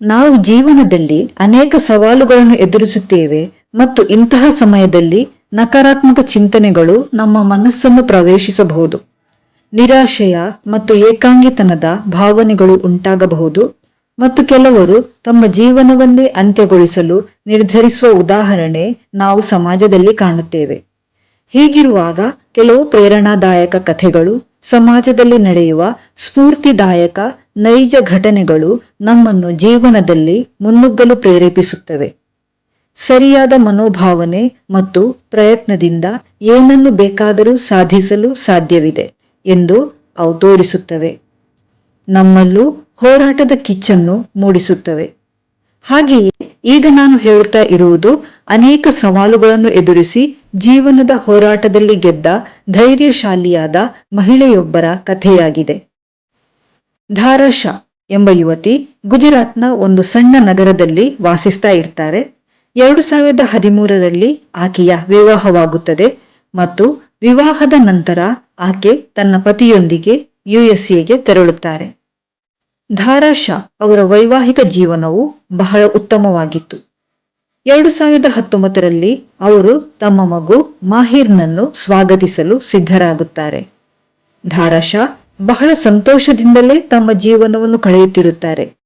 ನಾವು ಜೀವನದಲ್ಲಿ ಅನೇಕ ಸವಾಲುಗಳನ್ನು ಎದುರಿಸುತ್ತೇವೆ ಮತ್ತು ಇಂತಹ ಸಮಯದಲ್ಲಿ ನಕಾರಾತ್ಮಕ ಚಿಂತನೆಗಳು ನಮ್ಮ ಮನಸ್ಸನ್ನು ಪ್ರವೇಶಿಸಬಹುದು. ನಿರಾಶೆಯ ಮತ್ತು ಏಕಾಂಗಿತನದ ಭಾವನೆಗಳು ಉಂಟಾಗಬಹುದು ಮತ್ತು ಕೆಲವರು ತಮ್ಮ ಜೀವನವನ್ನೇ ಅಂತ್ಯಗೊಳಿಸಲು ನಿರ್ಧರಿಸುವ ಉದಾಹರಣೆ ನಾವು ಸಮಾಜದಲ್ಲಿ ಕಾಣುತ್ತೇವೆ. ಹೀಗಿರುವಾಗ ಕೆಲವು ಪ್ರೇರಣಾದಾಯಕ ಕಥೆಗಳು ಸಮಾಜದಲ್ಲಿ ನಡೆಯುವ ಸ್ಫೂರ್ತಿದಾಯಕ ನೈಜ ಘಟನೆಗಳು ನಮ್ಮನ್ನು ಜೀವನದಲ್ಲಿ ಮುನ್ನುಗ್ಗಲು ಪ್ರೇರೇಪಿಸುತ್ತವೆ. ಸರಿಯಾದ ಮನೋಭಾವನೆ ಮತ್ತು ಪ್ರಯತ್ನದಿಂದ ಏನನ್ನು ಬೇಕಾದರೂ ಸಾಧಿಸಲು ಸಾಧ್ಯವಿದೆ ಎಂದು ಅವು ತೋರಿಸುತ್ತವೆ. ನಮ್ಮಲ್ಲೂ ಹೋರಾಟದ ಕಿಚ್ಚನ್ನು ಮೂಡಿಸುತ್ತವೆ. ಹಾಗೆಯೇ ಈಗ ನಾನು ಹೇಳುತ್ತಾ ಇರುವುದು ಅನೇಕ ಸವಾಲುಗಳನ್ನು ಎದುರಿಸಿ ಜೀವನದ ಹೋರಾಟದಲ್ಲಿ ಗೆದ್ದ ಧೈರ್ಯಶಾಲಿಯಾದ ಮಹಿಳೆಯೊಬ್ಬರ ಕಥೆಯಾಗಿದೆ. ಧಾರಾಶಾ ಎಂಬ ಯುವತಿ ಗುಜರಾತ್ನ ಒಂದು ಸಣ್ಣ ನಗರದಲ್ಲಿ ವಾಸಿಸ್ತಾ ಇರ್ತಾರೆ. ಎರಡು ಸಾವಿರದ ಹದಿಮೂರರಲ್ಲಿ ಆಕೆಯ ವಿವಾಹವಾಗುತ್ತದೆ ಮತ್ತು ವಿವಾಹದ ನಂತರ ಆಕೆ ತನ್ನ ಪತಿಯೊಂದಿಗೆ ಯುಎಸ್ಎಗೆ ತೆರಳುತ್ತಾರೆ. ಧಾರಾ ಶಾ ಅವರ ವೈವಾಹಿಕ ಜೀವನವು ಬಹಳ ಉತ್ತಮವಾಗಿತ್ತು. ಎರಡು ಸಾವಿರದ ಹತ್ತೊಂಬತ್ತರಲ್ಲಿ ಅವರು ತಮ್ಮ ಮಗು ಮಾಹಿರ್ನನ್ನು ಸ್ವಾಗತಿಸಲು ಸಿದ್ಧರಾಗುತ್ತಾರೆ. ಧಾರಾಶಾ ಬಹಳ ಸಂತೋಷದಿಂದಲೇ ತಮ್ಮ ಜೀವನವನ್ನು ಕಳೆಯುತ್ತಿರುತ್ತಾರೆ.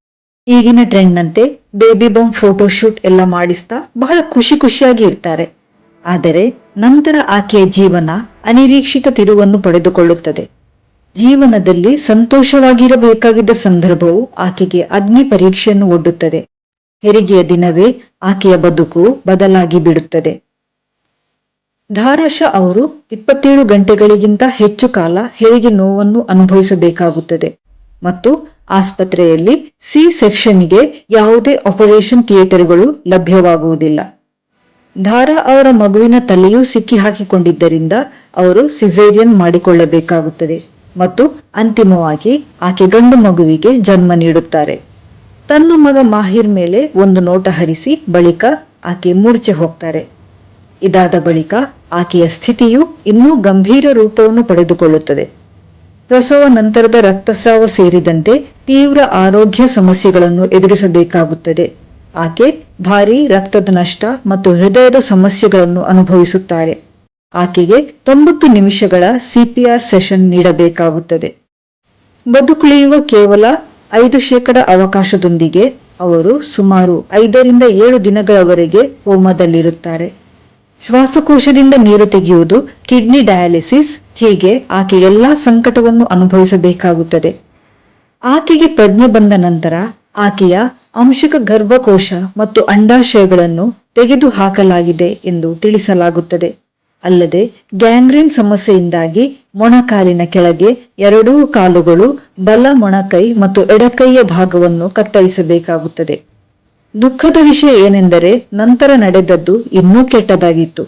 ಈಗಿನ ಟ್ರೆಂಡ್ನಂತೆ ಬೇಬಿ ಬಾಂಬ್ ಫೋಟೋಶೂಟ್ ಎಲ್ಲ ಮಾಡಿಸ್ತಾ ಬಹಳ ಖುಷಿ ಖುಷಿಯಾಗಿ ಇರ್ತಾರೆ. ಆದರೆ ನಂತರ ಆಕೆಯ ಜೀವನ ಅನಿರೀಕ್ಷಿತ ತಿರುವನ್ನು ಪಡೆದುಕೊಳ್ಳುತ್ತದೆ. ಜೀವನದಲ್ಲಿ ಸಂತೋಷವಾಗಿರಬೇಕಾಗಿದ್ದ ಸಂದರ್ಭವು ಆಕೆಗೆ ಅಗ್ನಿ ಪರೀಕ್ಷೆಯನ್ನು ಒಡ್ಡುತ್ತದೆ. ಹೆರಿಗೆಯ ದಿನವೇ ಆಕೆಯ ಬದುಕು ಬದಲಾಗಿ ಬಿಡುತ್ತದೆ. ಧಾರಾಶ ಅವರು ಇಪ್ಪತ್ತೇಳು ಗಂಟೆಗಳಿಗಿಂತ ಹೆಚ್ಚು ಕಾಲ ಹೆರಿಗೆ ನೋವನ್ನು ಅನುಭವಿಸಬೇಕಾಗುತ್ತದೆ ಮತ್ತು ಆಸ್ಪತ್ರೆಯಲ್ಲಿ ಸಿ ಸೆಕ್ಷನ್ಗೆ ಯಾವುದೇ ಆಪರೇಷನ್ ಥಿಯೇಟರ್ಗಳು ಲಭ್ಯವಾಗುವುದಿಲ್ಲ. ಧಾರಾ ಅವರ ಮಗುವಿನ ತಲೆಯೂ ಸಿಕ್ಕಿ ಹಾಕಿಕೊಂಡಿದ್ದರಿಂದ ಅವರು ಸಿಸೇರಿಯನ್ ಮಾಡಿಕೊಳ್ಳಬೇಕಾಗುತ್ತದೆ. ಮತ್ತು ಅಂತಿಮವಾಗಿ ಆಕೆ ಗಂಡು ಮಗುವಿಗೆ ಜನ್ಮ ನೀಡುತ್ತಾರೆ. ತನ್ನ ಮಗ ಮಾಹಿರ್ ಮೇಲೆ ಒಂದು ನೋಟ ಹರಿಸಿ ಬಳಿಕ ಆಕೆ ಮೂರ್ಛೆ ಹೋಗ್ತಾರೆ. ಇದಾದ ಬಳಿಕ ಆಕೆಯ ಸ್ಥಿತಿಯು ಇನ್ನೂ ಗಂಭೀರ ರೂಪವನ್ನು ಪಡೆದುಕೊಳ್ಳುತ್ತದೆ. ಪ್ರಸವ ನಂತರದ ರಕ್ತಸ್ರಾವ ಸೇರಿದಂತೆ ತೀವ್ರ ಆರೋಗ್ಯ ಸಮಸ್ಯೆಗಳನ್ನು ಎದುರಿಸಬೇಕಾಗುತ್ತದೆ. ಆಕೆ ಭಾರೀ ರಕ್ತದ ನಷ್ಟ ಮತ್ತು ಹೃದಯದ ಸಮಸ್ಯೆಗಳನ್ನು ಅನುಭವಿಸುತ್ತಾರೆ. ಆಕೆಗೆ ತೊಂಬತ್ತು ನಿಮಿಷಗಳ ಸಿಪಿಆರ್ ಸೆಷನ್ ನೀಡಬೇಕಾಗುತ್ತದೆ. ಬದುಕುಳಿಯುವ ಕೇವಲ ಐದು ಶೇಕಡ ಅವಕಾಶದೊಂದಿಗೆ ಅವರು ಸುಮಾರು ಐದರಿಂದ ಏಳು ದಿನಗಳವರೆಗೆ ಹೋಮದಲ್ಲಿರುತ್ತಾರೆ. ಶ್ವಾಸಕೋಶದಿಂದ ನೀರು ತೆಗೆಯುವುದು, ಕಿಡ್ನಿ ಡಯಾಲಿಸಿಸ್, ಹೀಗೆ ಆಕೆ ಎಲ್ಲಾ ಸಂಕಟವನ್ನು ಅನುಭವಿಸಬೇಕಾಗುತ್ತದೆ. ಆಕೆಗೆ ಪ್ರಜ್ಞೆ ಬಂದ ನಂತರ ಆಕೆಯ ಅಂಶಿಕ ಗರ್ಭಕೋಶ ಮತ್ತು ಅಂಡಾಶಯಗಳನ್ನು ತೆಗೆದು ಹಾಕಲಾಗಿದೆ ಎಂದು ತಿಳಿಸಲಾಗುತ್ತದೆ. ಅಲ್ಲದೆ ಗ್ಯಾಂಗ್ರೀನ್ ಸಮಸ್ಯೆಯಿಂದಾಗಿ ಮೊಣಕಾಲಿನ ಕೆಳಗೆ ಎರಡೂ ಕಾಲುಗಳು, ಬಲ ಮೊಣಕೈ ಮತ್ತು ಎಡಕೈಯ ಭಾಗವನ್ನು ಕತ್ತರಿಸಬೇಕಾಗುತ್ತದೆ. ದುಃಖದ ವಿಷಯ ಏನೆಂದರೆ ನಂತರ ನಡೆದದ್ದು ಇನ್ನೂ ಕೆಟ್ಟದಾಗಿತ್ತು.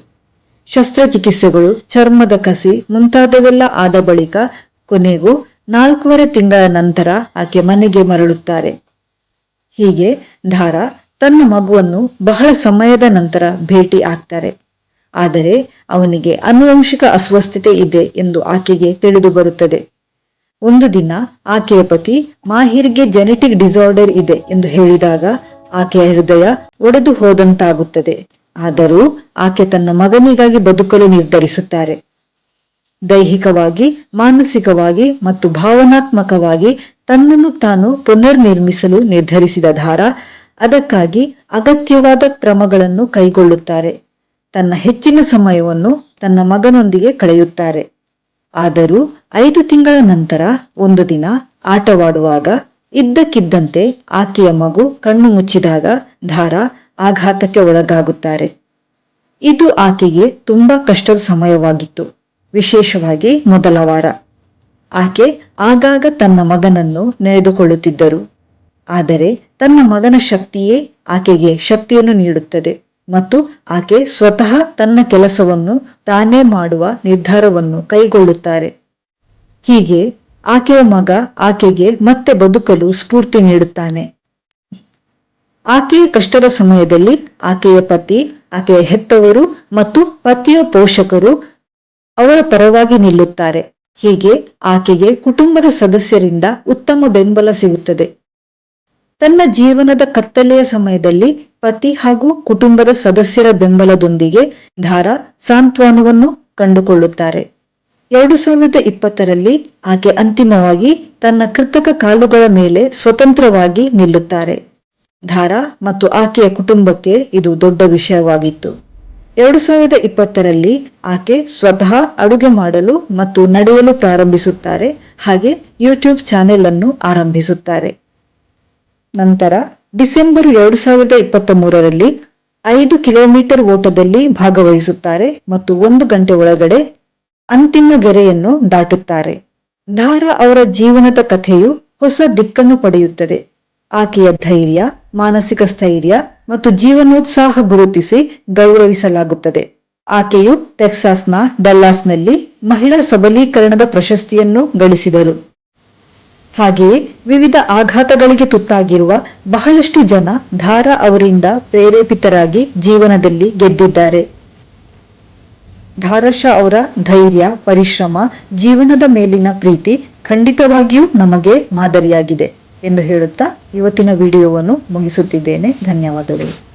ಶಸ್ತ್ರಚಿಕಿತ್ಸೆಗಳು, ಚರ್ಮದ ಕಸಿ ಮುಂತಾದವೆಲ್ಲ ಆದ ಬಳಿಕ ಕೊನೆಗೂ ನಾಲ್ಕೂವರೆ ತಿಂಗಳ ನಂತರ ಆಕೆ ಮನೆಗೆ ಮರಳುತ್ತಾರೆ. ಹೀಗೆ ಧಾರಾ ತನ್ನ ಮಗುವನ್ನು ಬಹಳ ಸಮಯದ ನಂತರ ಭೇಟಿ ಆಗ್ತಾರೆ. ಆದರೆ ಅವನಿಗೆ ಅನುವಂಶಿಕ ಅಸ್ವಸ್ಥತೆ ಇದೆ ಎಂದು ಆಕೆಗೆ ತಿಳಿದು ಬರುತ್ತದೆ ಒಂದು ದಿನ ಆಕೆಯ ಪತಿ ಮಾಹಿರ್ಗೆ ಜೆನೆಟಿಕ್ ಡಿಸಾರ್ಡರ್ ಇದೆ ಎಂದು ಹೇಳಿದಾಗ ಆಕೆಯ ಹೃದಯ ಒಡೆದು ಹೋದಂತಾಗುತ್ತದೆ. ಆದರೂ ಆಕೆ ತನ್ನ ಮಗನಿಗಾಗಿ ಬದುಕಲು ನಿರ್ಧರಿಸುತ್ತಾರೆ. ದೈಹಿಕವಾಗಿ, ಮಾನಸಿಕವಾಗಿ ಮತ್ತು ಭಾವನಾತ್ಮಕವಾಗಿ ತನ್ನನ್ನು ತಾನು ಪುನರ್ನಿರ್ಮಿಸಲು ನಿರ್ಧರಿಸಿದ ಧಾರ ಅದಕ್ಕಾಗಿ ಅಗತ್ಯವಾದ ಕ್ರಮಗಳನ್ನು ಕೈಗೊಳ್ಳುತ್ತಾರೆ. ತನ್ನ ಹೆಚ್ಚಿನ ಸಮಯವನ್ನು ತನ್ನ ಮಗನೊಂದಿಗೆ ಕಳೆಯುತ್ತಾರೆ. ಆದರೂ ಐದು ತಿಂಗಳ ನಂತರ ಒಂದು ದಿನ ಆಟವಾಡುವಾಗ ಇದ್ದಕ್ಕಿದ್ದಂತೆ ಆಕೆಯ ಮಗು ಕಣ್ಣು ಮುಚ್ಚಿದಾಗ ಧಾರ ಆಘಾತಕ್ಕೆ ಒಳಗಾಗುತ್ತಾರೆ. ಇದು ಆಕೆಗೆ ತುಂಬಾ ಕಷ್ಟದ ಸಮಯವಾಗಿತ್ತು. ವಿಶೇಷವಾಗಿ ಮೊದಲ ವಾರ. ಆಕೆ ಆಗಾಗ ತನ್ನ ಮಗನನ್ನು ನೆನೆದುಕೊಳ್ಳುತ್ತಿದ್ದರು ಆದರೆ ತನ್ನ ಮಗನ ಶಕ್ತಿಯೇ ಆಕೆಗೆ ಶಕ್ತಿಯನ್ನು ನೀಡುತ್ತದೆ. ಮತ್ತು ಆಕೆ ಸ್ವತಃ ತನ್ನ ಕೆಲಸವನ್ನು ತಾನೇ ಮಾಡುವ ನಿರ್ಧಾರವನ್ನು ಕೈಗೊಳ್ಳುತ್ತಾರೆ. ಹೀಗೆ ಆಕೆಯ ಮಗ ಆಕೆಗೆ ಮತ್ತೆ ಬದುಕಲು ಸ್ಫೂರ್ತಿ ನೀಡುತ್ತಾನೆ. ಆಕೆಯ ಕಷ್ಟದ ಸಮಯದಲ್ಲಿ ಆಕೆಯ ಪತಿ, ಆಕೆಯ ಹೆತ್ತವರು ಮತ್ತು ಪತಿಯ ಪೋಷಕರು ಅವರ ಪರವಾಗಿ ನಿಲ್ಲುತ್ತಾರೆ. ಹೀಗೆ ಆಕೆಗೆ ಕುಟುಂಬದ ಸದಸ್ಯರಿಂದ ಉತ್ತಮ ಬೆಂಬಲ ಸಿಗುತ್ತದೆ. ತನ್ನ ಜೀವನದ ಕತ್ತಲೆಯ ಸಮಯದಲ್ಲಿ ಪತಿ ಹಾಗೂ ಕುಟುಂಬದ ಸದಸ್ಯರ ಬೆಂಬಲದೊಂದಿಗೆ ಧಾರಾ ಸಾಂತ್ವನವನ್ನು ಕಂಡುಕೊಳ್ಳುತ್ತಾರೆ. ಎರಡು ಸಾವಿರದ ಇಪ್ಪತ್ತರಲ್ಲಿ ಆಕೆ ಅಂತಿಮವಾಗಿ ತನ್ನ ಕೃತಕ ಕಾಲುಗಳ ಮೇಲೆ ಸ್ವತಂತ್ರವಾಗಿ ನಿಲ್ಲುತ್ತಾರೆ. ಧಾರಾ ಮತ್ತು ಆಕೆಯ ಕುಟುಂಬಕ್ಕೆ ಇದು ದೊಡ್ಡ ವಿಷಯವಾಗಿತ್ತು. ಎರಡು ಸಾವಿರದ ಇಪ್ಪತ್ತರಲ್ಲಿ ಆಕೆ ಸ್ವತಃ ಅಡುಗೆ ಮಾಡಲು ಮತ್ತು ನಡೆಯಲು ಪ್ರಾರಂಭಿಸುತ್ತಾರೆ. ಹಾಗೆ ಯೂಟ್ಯೂಬ್ ಚಾನೆಲ್ ಅನ್ನು ಆರಂಭಿಸುತ್ತಾರೆ. ನಂತರ ಡಿಸೆಂಬರ್ ಎರಡು ಸಾವಿರದ ಇಪ್ಪತ್ತ ಮೂರರಲ್ಲಿ ಐದು ಕಿಲೋಮೀಟರ್ ಓಟದಲ್ಲಿ ಭಾಗವಹಿಸುತ್ತಾರೆ ಮತ್ತು ಒಂದು ಗಂಟೆ ಒಳಗಡೆ ಅಂತಿಮ ಗೆರೆಯನ್ನು ದಾಟುತ್ತಾರೆ. ಧಾರಾ ಅವರ ಜೀವನದ ಕಥೆಯು ಹೊಸ ದಿಕ್ಕನ್ನು ಪಡೆಯುತ್ತದೆ. ಆಕೆಯ ಧೈರ್ಯ, ಮಾನಸಿಕ ಸ್ಥೈರ್ಯ ಮತ್ತು ಜೀವನೋತ್ಸಾಹ ಗುರುತಿಸಿ ಗೌರವಿಸಲಾಗುತ್ತದೆ. ಆಕೆಯು ಟೆಕ್ಸಾಸ್ನ ಡಲ್ಲಾಸ್ನಲ್ಲಿ ಮಹಿಳಾ ಸಬಲೀಕರಣದ ಪ್ರಶಸ್ತಿಯನ್ನು ಗಳಿಸಿದರು. ಹಾಗೆಯೇ ವಿವಿಧ ಆಘಾತಗಳಿಗೆ ತುತ್ತಾಗಿರುವ ಬಹಳಷ್ಟು ಜನ ಧಾರಾ ಅವರಿಂದ ಪ್ರೇರೇಪಿತರಾಗಿ ಜೀವನದಲ್ಲಿ ಗೆದ್ದಿದ್ದಾರೆ. ಧಾರಾಶಾ ಅವರ ಧೈರ್ಯ, ಪರಿಶ್ರಮ, ಜೀವನದ ಮೇಲಿನ ಪ್ರೀತಿ ಖಂಡಿತವಾಗಿಯೂ ನಮಗೆ ಮಾದರಿಯಾಗಿದೆ ಎಂದು ಹೇಳುತ್ತಾ ಇವತ್ತಿನ ವಿಡಿಯೋವನ್ನು ಮುಗಿಸುತ್ತಿದ್ದೇನೆ. ಧನ್ಯವಾದಗಳು.